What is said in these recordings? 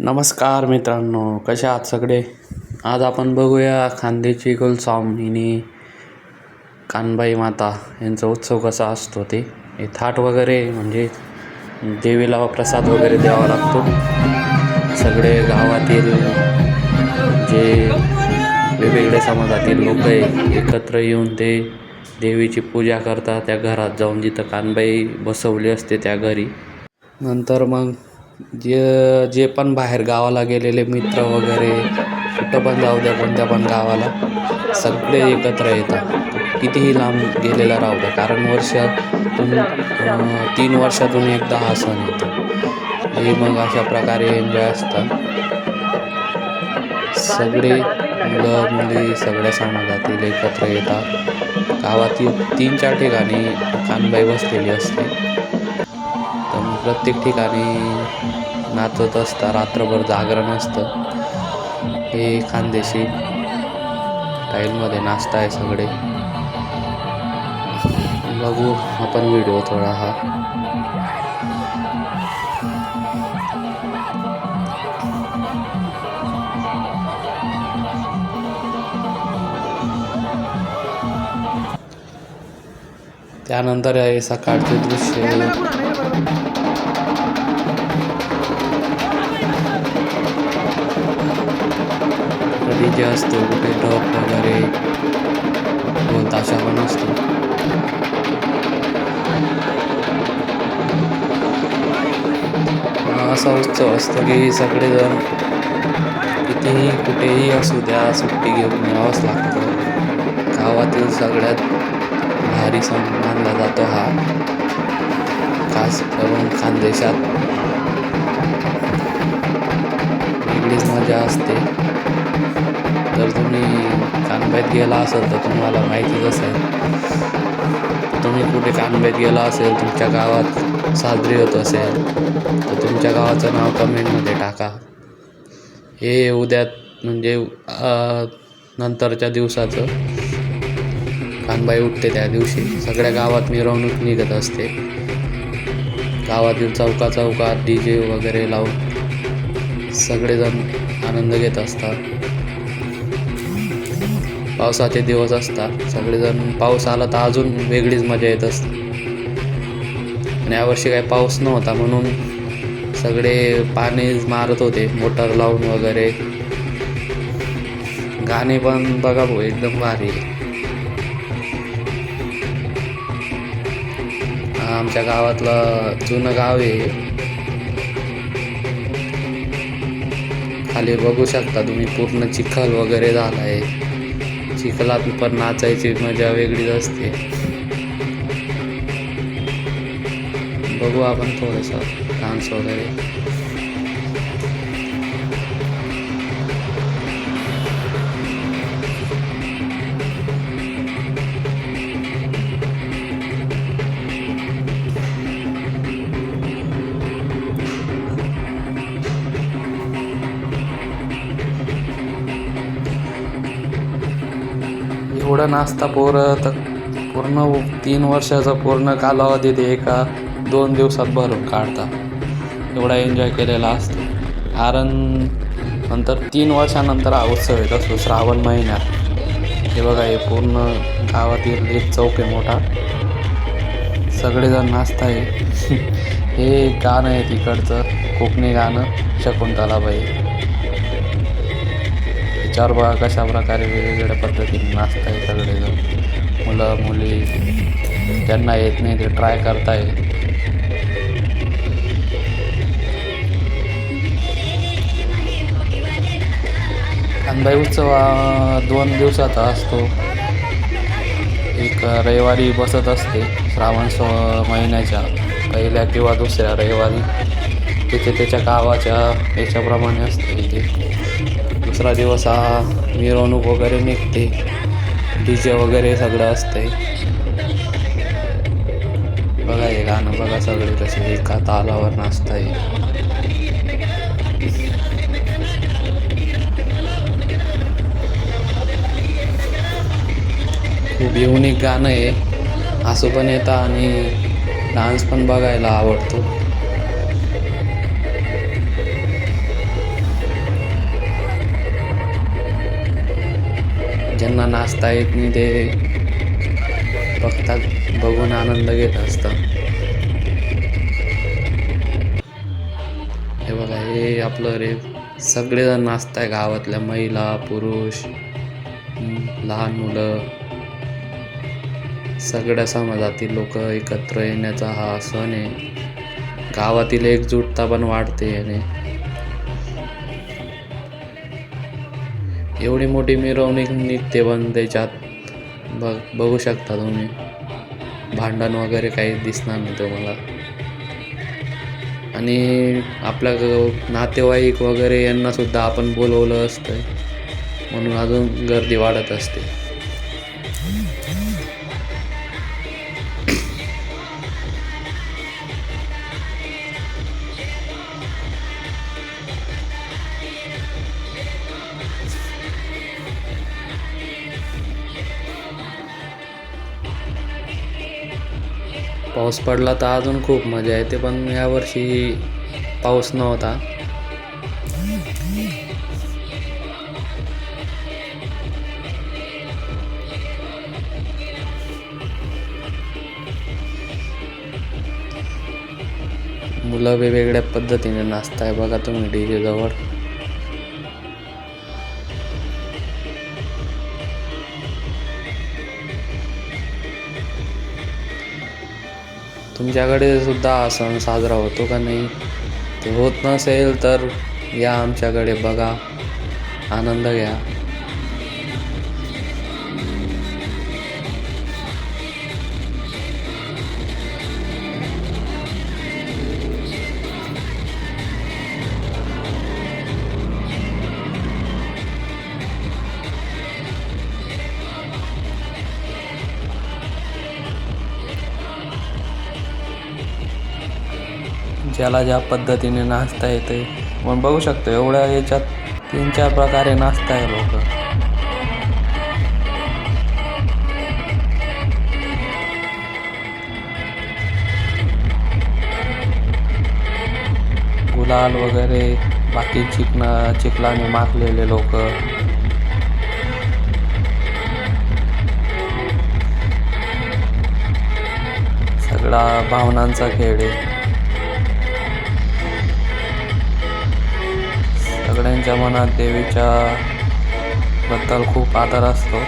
नमस्कार मित्रांनो कसे आहात सगळे? आज आपण बघूया खांदेची कुलस्वामिनी कानबाई माता यांचा उत्सव कसा असतो ते. हे थाट वगैरे म्हणजे देवीला प्रसाद वगैरे द्यावा लागतो. सगळे गावातील जे वेगवेगळ्या समाजातील लोक आहे एकत्र येऊन ते देवीची पूजा करतात. त्या घरात जाऊन जिथं कानबाई बसवली असते त्या घरी. नंतर मग जे जे पण बाहेर गावाला गेलेले मित्र वगैरे कुठं पण जाऊ द्या कोणत्या पण गावाला सगळे एकत्र येतात. कितीही लांब गेलेला राहू द्या कारण वर्षातून तीन वर्षातून एकदा हा सण येतो. हे मग अशा प्रकारे एन्जॉय असतात सगळे मुलं मुली सगळ्या समाजातील एकत्र येतात. गावातील तीन चार ठिकाणी कानबाई बसलेली असते. प्रत्येक ठिकाणी नाचत असतं रात्रभर जागरण असतं. हे खानदेशी टाईलमध्ये नाचता आहे सगळे. बघू आपण व्हिडिओ थोडा हा. त्यानंतर आहे सकाळचे दृश्य. कधी असतो कुठे ड्रॉप वगैरे ढोल ताशा पण असतो. असा उत्सव असतो की सगळेजण कितीही कुठेही असू द्या सुट्टी घेऊन यावंच लागतं. गावातील सगळ्यात भारी सण मानला जातो हा. खास करून खानदेशात. वेगळीच मजा असते. जर तुम्ही कानबाईत गेला असेल तर तुम्हाला माहितीच असेल. तुम्ही कुठे कानबाईत गेला असेल तुमच्या गावात साजरी होत असेल तर तुमच्या गावाचं नाव कमेंटमध्ये टाका. हे उद्या म्हणजे नंतरच्या दिवसाचं कानबाई उठते त्या दिवशी. सगळ्या गावात मिरवणूक निघत असते. गावातील चौका चौकात डी जे वगैरे लावून सगळेजण आनंद घेत असतात. पावसाचे दिवस असतात. सगळेजण पाऊस आला तर अजून वेगळीच मजा येत असते. आणि यावर्षी काही पाऊस नव्हता म्हणून सगळे पाणी मारत होते मोटर लावून वगैरे. गाणे पण बघा भाऊ एकदम भारी. आमच्या गावातलं जुनं गाव आहे. खाली बघू शकता तुम्ही पूर्ण चिखल वगैरे झाला आहे चिखलात पण नाचायची मजा वेगळीच असते. बघू आपण थोडंसं डान्स वगैरे. थोडं नाचता पोरं तर पूर्ण तीन वर्षाचा पूर्ण कालावधी ते एका दोन दिवसात भरून काढतात एवढा एन्जॉय केलेला असतो. कारण नंतर तीन वर्षानंतर हा उत्सव येत असतो श्रावण महिन्यात हे बघा हे पूर्ण गावातील एक चौक आहे मोठा. सगळेजण नाचताय हे गाणं आहे तिकडचं कोकणी गाणं शकुंतलाबाई. विचार बघा कशा प्रकारे वेगवेगळ्या पद्धतीने नाचताय सगळेजण मुलं मुली ज्यांना येत नाही ते ट्राय करताय. कांदाई उत्सव हा दोन दिवसाचा असतो. एक रविवारी बसत असते श्रावण सो महिन्याच्या पहिल्या किंवा दुसऱ्या रविवारी. तिथे त्याच्या गावाच्या याच्याप्रमाणे असते इथे. दुसरा दिवस हा मिरवणूक वगैरे निघते. डी जे वगैरे सगळं असते बघा हे गाणं बघा सगळे कसे एका तालावर नाचताय. खूप युनिक गाणं आहे. हसू पण येतं आणि डान्स पण बघायला आवडतो. ज्यांना नाचता येत नाही ते बघतात बघून आनंद घेत असतात. हे बघा हे आपलं रे सगळेजण नाचताय गावातल्या महिला पुरुष लहान मुलं. सगळ्या समाजातील लोक एकत्र येण्याचा हा सण आहे. गावातील एकजुटता पण वाढते याने. एवढी मोठी मिरवणूक निघते पण त्याच्यात. बघ बघू शकता तुम्ही. भांडण वगैरे काही दिसणार नाही तुम्हाला. आणि आपल्या ग- नातेवाईक वगैरे यांना सुद्धा आपण बोलवलं असतं. म्हणून अजून गर्दी वाढत असते. पाऊस पडला तर अजून खूप मजा येते पण यावर्षी पाऊस नव्हता. मुलं वेगवेगळ्या पद्धतीने नाचताय बघा तुम्ही डी जे तुमच्याकडे सुद्धा हा सण साजरा होतो का नाही? ते होत नसेल तर या आमच्याकडे बघा. आनंद घ्या. ज्याला ज्या पद्धतीने नाचता येते. पण बघू शकतो एवढ्या याच्यात तीन चार प्रकारे नाचताय लोक. गुलाल वगैरे बाकी चिकना चिखलाने माखलेले लोक. सगळा भावनांचा खेळ आहे. सगळ्यांच्या मनात देवीच्या बद्दल खूप आदर असतो.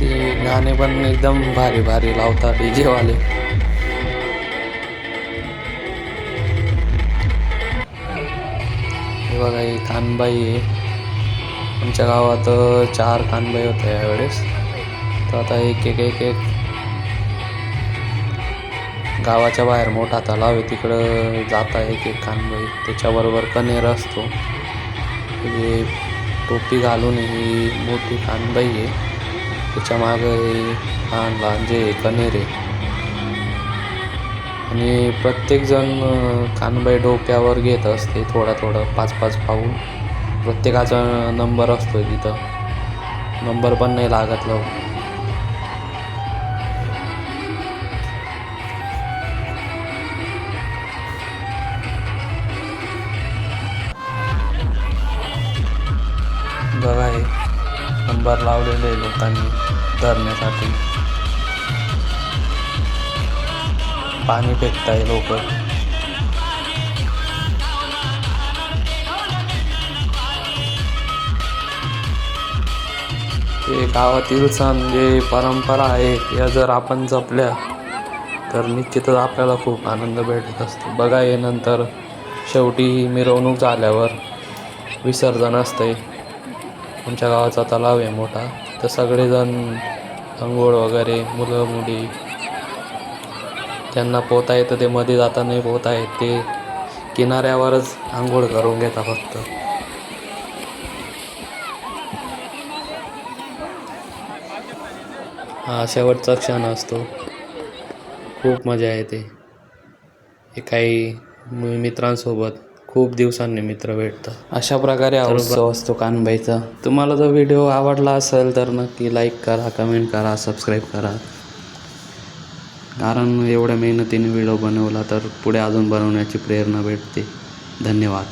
ते गाणे पण एकदम भारी भारी लावतात डीजे वाले हे बघा ही कानबाई आहे. आमच्या गावात चार कानबाई होत्या यावेळेस. तर आता एक एक एक एक. गावाच्या बाहेर मोठा तलाव आहे तिकडं जाता एक एक कानबाई. त्याच्याबरोबर कनेर असतो. म्हणजे टोपी घालून ही मोठी कानबाई आहे. त्याच्यामागे लहान लहान जे कनेर आहे. आणि प्रत्येकजण कानबाई डोक्यावर घेत असते थोडा थोडं पाच पाच पाहून प्रत्येकाचा नंबर असतो तिथं. नंबर पण नाही लागत लवकर. बघा हे नंबर लावलेले आहे लोकांनी धरण्यासाठी. पाणी फेकताय लोक. ते गावातील सण जे परंपरा आहे या जर आपण जपल्या तर निश्चितच आपल्याला खूप आनंद भेटत असतो. बघा हे नंतर शेवटी मिरवणूक झाल्यावर विसर्जन असते आमच्या गावाचा तलाव आहे मोठा. तर सगळेजण अंघोळ वगैरे मुलं मुली त्यांना पोहता येतं ते मध्ये जाता नाही पोहता येत ते किनाऱ्यावरच आंघोळ करून घेता फक्त. हा शेवटचा क्षण असतो. खूप मजा येते. हे काही मित्रांसोबत खूप दिवसांनी मित्र भेटतात. अशा प्रकारे उत्सव असतो कानबाईचा. तुम्हाला जर व्हिडिओ आवडला असेल तर नक्की लाईक करा कमेंट करा सबस्क्राईब करा. कारण एवढ्या मेहनतीने व्हिडिओ बनवला तर पुढे अजून बनवण्याची प्रेरणा भेटते. धन्यवाद.